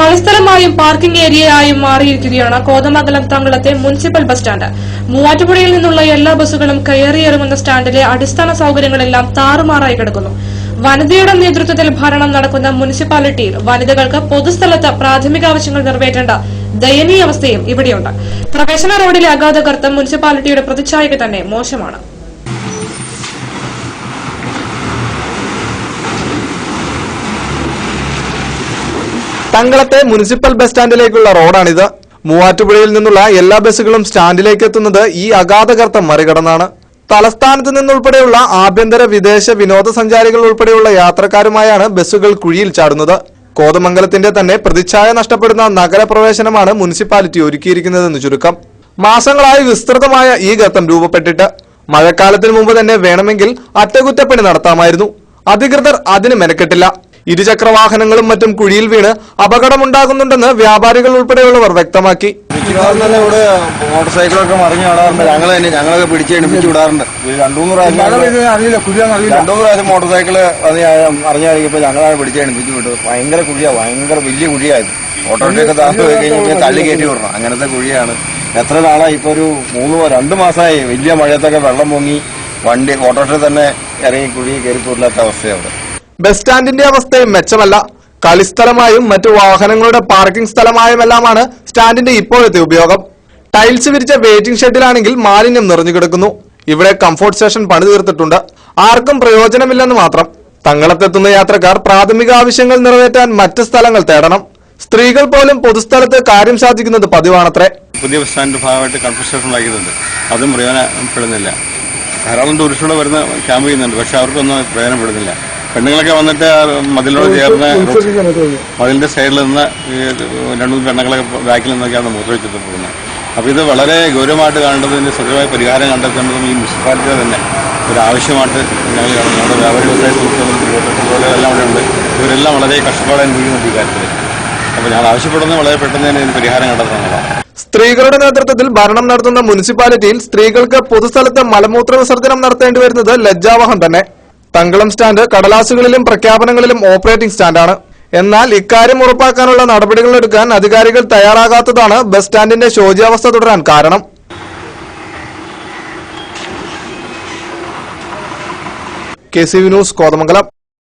കളിസ്ഥലമായും parking ഏരിയയായും മാറിയിരിക്കുകയാണ് കോതമംഗലം തങ്ങളത്തെ മുനിസിപ്പൽ ബസ് സ്റ്റാൻഡ്. മൂവാറ്റുപുഴയിൽ നിന്നുള്ള എല്ലാ ബസ്സുകളും കയറിയിറങ്ങുന്ന സ്റ്റാൻഡിലെ അടിസ്ഥാന സൌകര്യങ്ങളെല്ലാം താറുമാറായി കിടക്കുന്നു. വനിതയുടെ നേതൃത്വത്തിൽ ഭരണം നടക്കുന്ന മുനിസിപ്പാലിറ്റിയിൽ വനിതകൾക്ക് പൊതുസ്ഥലത്ത് പ്രാഥമിക ആവശ്യങ്ങൾ നിറവേറ്റേണ്ട ദയനീയ അവസ്ഥയും ഇവിടെയുണ്ട്. പ്രവേശന റോഡിലെ അഗാധകർത്തം മുനിസിപ്പാലിറ്റിയുടെ പ്രതിച്ഛായക്ക് തന്നെ മോശമാണ്. തങ്ങളത്തെ മുനിസിപ്പൽ ബസ് സ്റ്റാൻഡിലേക്കുള്ള റോഡാണിത്. മൂവാറ്റുപുഴയിൽ നിന്നുള്ള എല്ലാ ബസ്സുകളും സ്റ്റാൻഡിലേക്ക് എത്തുന്നത് ഈ അഗാധകർത്തം മറികടന്നാണ്. തലസ്ഥാനത്ത് നിന്നുൾപ്പെടെയുള്ള ആഭ്യന്തര വിദേശ വിനോദസഞ്ചാരികൾ ഉൾപ്പെടെയുള്ള യാത്രക്കാരുമായാണ് ബസ്സുകൾ കുഴിയിൽ ചാടുന്നത്. കോതമംഗലത്തിന്റെ തന്നെ പ്രതിച്ഛായ നഷ്ടപ്പെടുന്ന നഗരപ്രവേശനമാണ് മുനിസിപ്പാലിറ്റി ഒരുക്കിയിരിക്കുന്നതെന്ന് ചുരുക്കം. മാസങ്ങളായി വിസ്തൃതമായ ഈ ഗർത്തം രൂപപ്പെട്ടിട്ട് മഴക്കാലത്തിന് മുമ്പ് തന്നെ വേണമെങ്കിൽ അറ്റകുറ്റപ്പണി നടത്താമായിരുന്നു. അധികൃതർ അതിന് മെനക്കെട്ടില്ല. ഇരുചക്ര വാഹനങ്ങളും മറ്റും കുഴിയിൽ വീണ് അപകടമുണ്ടാകുന്നുണ്ടെന്ന് വ്യാപാരികൾ ഉൾപ്പെടെയുള്ളവർ വ്യക്തമാക്കി. ഇവിടെ മോട്ടോർ സൈക്കിളൊക്കെ മറിഞ്ഞു വിടാറുണ്ട് ഞങ്ങൾ തന്നെ ഞങ്ങളൊക്കെ പിടിച്ച് എണിപ്പിച്ച് വിടാറുണ്ട്. ഒരു രണ്ടു മൂന്ന് പ്രാവശ്യം അറിയില്ല. കുഴിയാന്ന് അറിയില്ല. രണ്ടു പ്രാവശ്യം മോട്ടോർ സൈക്കിൾ അറിഞ്ഞു കഴിയുമ്പോൾ ഞങ്ങളാണ് പിടിച്ച് എണിപ്പിച്ച് വിട്ടത്. ഭയങ്കര കുഴിയാണ് ഭയങ്കര വലിയ കുഴിയായിരുന്നു ഓട്ടോറിക്ഷയൊക്കെ താഴ്ന്നു പോയി കഴിഞ്ഞാൽ തള്ളി കയറ്റി വിടണം. അങ്ങനത്തെ കുഴിയാണ്. എത്ര നാളായി? ഇപ്പൊ ഒരു മൂന്ന് രണ്ട് മാസമായി. വലിയ മഴയത്തൊക്കെ വെള്ളം പൊങ്ങി. വണ്ടി ഓട്ടോറിക്ഷ തന്നെ ഇറങ്ങി കുഴി കയറി പോരില്ലാത്ത അവസ്ഥയാണ് അവിടെ ബസ് സ്റ്റാൻഡിന്റെ അവസ്ഥയും മെച്ചമല്ല. കളിസ്ഥലമായും മറ്റു വാഹനങ്ങളുടെ പാർക്കിംഗ് സ്ഥലമായുമെല്ലാമാണ് സ്റ്റാൻഡിന്റെ ഇപ്പോഴത്തെ ഉപയോഗം. ടൈൽസ് വിരിച്ച വെയിറ്റിംഗ് ഷെഡിലാണെങ്കിൽ മാലിന്യം നിറഞ്ഞു കിടക്കുന്നു. ഇവിടെ കംഫോർട്ട് സ്റ്റേഷൻ പണി തീർത്തിട്ടുണ്ട്. ആർക്കും പ്രയോജനമില്ലെന്ന് മാത്രം. തങ്ങളത്തെത്തുന്ന യാത്രക്കാർ പ്രാഥമിക ആവശ്യങ്ങൾ നിറവേറ്റാൻ മറ്റ് സ്ഥലങ്ങൾ തേടണം. സ്ത്രീകൾ പോലും പൊതുസ്ഥലത്ത് കാര്യം സാധിക്കുന്നത് പതിവാണത്രേ. പുതിയ ബസ് സ്റ്റാൻഡിന്റെ ഭാഗമായിട്ട് കൺഫോർട്ട് സ്റ്റേഷൻ ഉണ്ടാക്കിയിട്ടുണ്ട്. അതും പ്രയോജനപ്പെടുന്നില്ല. ധാരാളം ടൂറിസ്റ്റുകൾ വരുന്ന ക്യാമ്പ് ചെയ്യുന്നുണ്ട്. പക്ഷെ അവർക്കൊന്നും പ്രയോജനപ്പെടുന്നില്ല. പെണ്ണുങ്ങളൊക്കെ വന്നിട്ട് ആ മതിലിനോട് ചേർന്ന് മതിലിന്റെ സൈഡിൽ നിന്ന് ഈ രണ്ടു മൂന്ന് പെണ്ണുങ്ങളൊക്കെ ബാക്കിൽ നിന്നൊക്കെയാണ് മൂത്രവെച്ചിട്ട് പോകുന്നത്. അപ്പോൾ ഇത് വളരെ ഗൗരവമായിട്ട് കാണേണ്ടതിന് സ്വതമായ പരിഹാരം കണ്ടെത്തേണ്ടതും ഈ മുനിസിപ്പാലിറ്റി തന്നെ ഒരു ആവശ്യമായിട്ട് ഞങ്ങൾ കാണുന്നു നമ്മുടെ വ്യാപാരി വ്യവസായ സുഹൃത്തുക്കളും എല്ലാം ഇവിടെ ഉണ്ട്. ഇവരെല്ലാം വളരെ കഷ്ടപ്പാട് അനുഭവിക്കുന്നുണ്ട് ഈ കാര്യത്തിൽ അപ്പോൾ ഞങ്ങൾ ആവശ്യപ്പെടുന്നത് വളരെ പെട്ടെന്ന് തന്നെ ഇതിന് പരിഹാരം കണ്ടെത്തുന്നതാണ്. സ്ത്രീകളുടെ നേതൃത്വത്തിൽ ഭരണം നടത്തുന്ന മുനിസിപ്പാലിറ്റിയിൽ സ്ത്രീകൾക്ക് പൊതുസ്ഥലത്ത് മലമൂത്ര വിസർജനം നടത്തേണ്ടി വരുന്നത് ലജ്ജാവഹം തന്നെ. തങ്കളം സ്റ്റാൻഡ് കടലാസുകളിലും പ്രഖ്യാപനങ്ങളിലും ഓപ്പറേറ്റിംഗ് സ്റ്റാൻഡാണ്. എന്നാൽ ഇക്കാര്യം ഉറപ്പാക്കാനുള്ള നടപടികൾ എടുക്കാൻ അധികാരികൾ തയ്യാറാകാത്തതാണ് ബസ് സ്റ്റാൻഡിന്റെ ശോച്യാവസ്ഥ തുടരാൻ കാരണം. K C V news Kothamangalam.